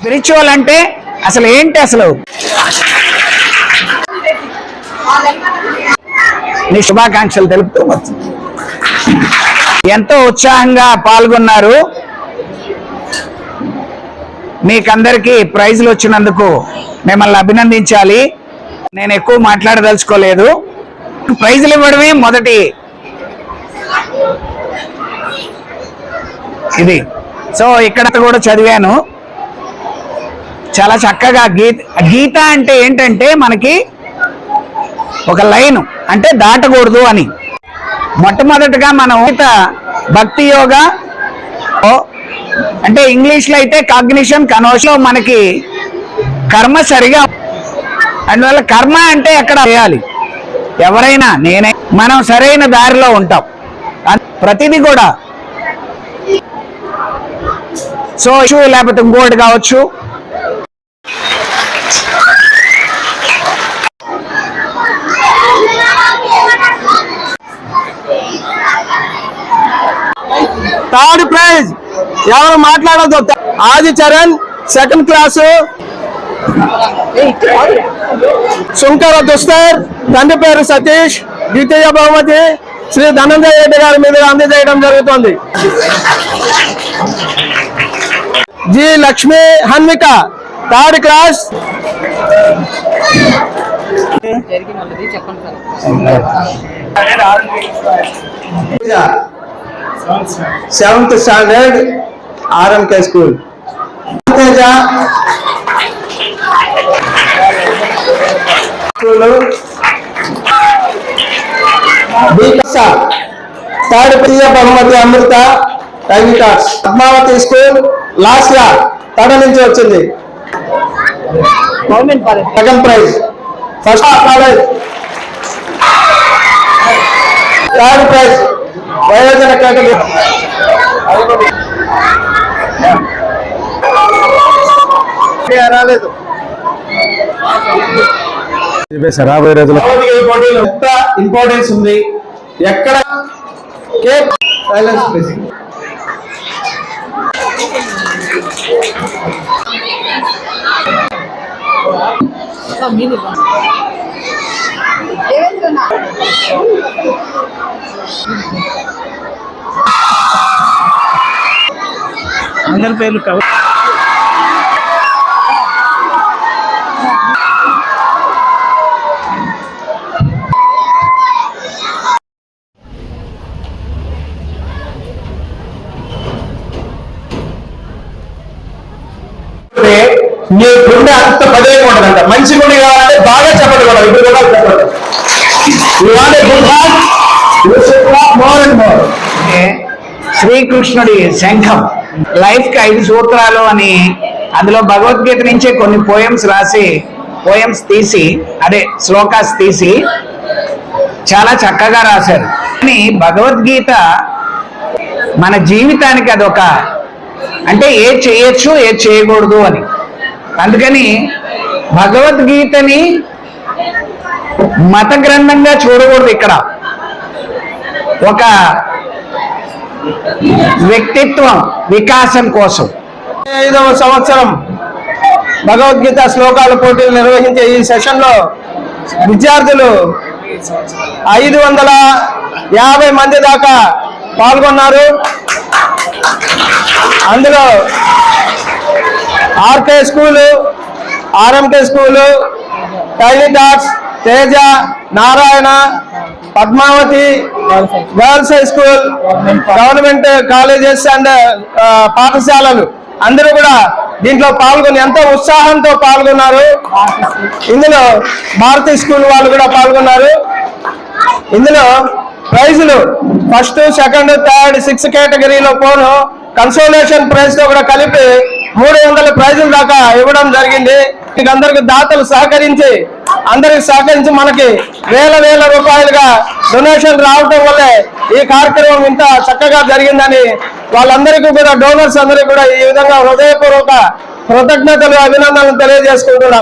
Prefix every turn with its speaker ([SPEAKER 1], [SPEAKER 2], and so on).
[SPEAKER 1] Spiritual అంటే అసలు ఏంటి అసలు? నీ శుభాకాంక్షలు తెలుపుతూ ఎంతో ఉత్సాహంగా పాల్గొన్నారు. మీకందరికీ ప్రైజులు వచ్చినందుకు మిమ్మల్ని అభినందించాలి. నేను ఎక్కువ మాట్లాడదలుచుకోలేదు. ప్రైజులు ఇవ్వడమే మొదటి ఇది. సో ఇక్కడ కూడా చదివాను. చాలా చక్కగా గీత గీత అంటే ఏంటంటే మనకి ఒక లైన్ అంటే దాటకూడదు అని. మొట్టమొదటిగా మనం గీత భక్తి యోగ ఓ, అంటే ఇంగ్లీష్లో అయితే కాగ్నిషన్ కనోషలో మనకి కర్మ సరిగా అందువల్ల కర్మ అంటే ఎక్కడ చేయాలి? ఎవరైనా నేనే మనం సరైన దారిలో ఉంటాం. ప్రతిదీ కూడా. సో లేకపోతే ఇంకోటి కావచ్చు.
[SPEAKER 2] Third prize. ఎవరు మాట్లాడద్దు. Adi Charan second class. Shankara దుస్తర్ తండ్రి పేరు సతీష్ ద్వితీయ బహుమతి శ్రీ ధనంజయ రెడ్డి గారి మీద అందజేయడం జరుగుతుంది. G Lakshmi Hanvika third class. Seventh standard RMK school. Teja school. Third Priya బహుమతి Amrita time cards Padmavati school. Last లా తడ నుంచి వచ్చింది. Second prize. First college. Third prize. Category. రాలేదు.
[SPEAKER 3] రాబోయే
[SPEAKER 2] పోటీలో. ఎంత ఇంపార్టెన్స్ ఉంది? ఎక్కడ? సైలెన్స్
[SPEAKER 1] అందరి పేర్లు కవ
[SPEAKER 2] నీ గుండె అంత పదేగా ఉంటుందంట మంచి గుండె కావాలంటే బాగా చెప్పండి కూడా ఇప్పుడు కూడా చెప్పండి You want a good heart? You should more and more.
[SPEAKER 1] శ్రీకృష్ణుడి శంఖం లైఫ్కి ఐదు సూత్రాలు అని అందులో భగవద్గీత నుంచే కొన్ని పోయమ్స్ రాసి పోయమ్స్ తీసి అదే శ్లోకాస్ తీసి చాలా చక్కగా రాశారు కానీ భగవద్గీత మన జీవితానికి అదొక అంటే ఏది చేయొచ్చు ఏది చేయకూడదు అని అందుకని భగవద్గీతని మత గ్రంథంగా చూడకూడదు ఇక్కడ. ఒక వ్యక్తిత్వం వికాసం కోసం.
[SPEAKER 2] ఐదవ సంవత్సరం భగవద్గీత శ్లోకాల పోటీలు నిర్వహించే ఈ సెషన్లో విద్యార్థులు ఐదు వందల యాభై మంది దాకా పాల్గొన్నారు. అందులో ఆర్కే స్కూలు ఆర్ఎంకే స్కూలు టైలీ dots Teja Narayana Padmavati girls high school government colleges and పాఠశాలలు. అందరూ కూడా దీంట్లో పాల్గొని ఎంతో ఉత్సాహంతో పాల్గొన్నారు. ఇందులో భారతీ స్కూల్ వాళ్ళు కూడా పాల్గొన్నారు. ఇందులో ప్రైజులు ఫస్ట్ సెకండ్ థర్డ్ సిక్స్ కేటగిరీలో పోను. కన్సోలేషన్ ప్రైజ్తో కూడా కలిపి మూడు వందల ప్రైజుల దాకా ఇవ్వడం జరిగింది. మీకు అందరికి దాతలు సహకరించి అందరికి సహకరించి మనకి వేల వేల రూపాయలుగా డొనేషన్ రావటం వల్లే ఈ కార్యక్రమం ఇంత చక్కగా జరిగిందని వాళ్ళందరికీ కూడా డోనర్స్ అందరికీ కూడా ఈ విధంగా హృదయపూర్వక కృతజ్ఞతలు అభినందనలు తెలియజేసుకుంటున్నాం.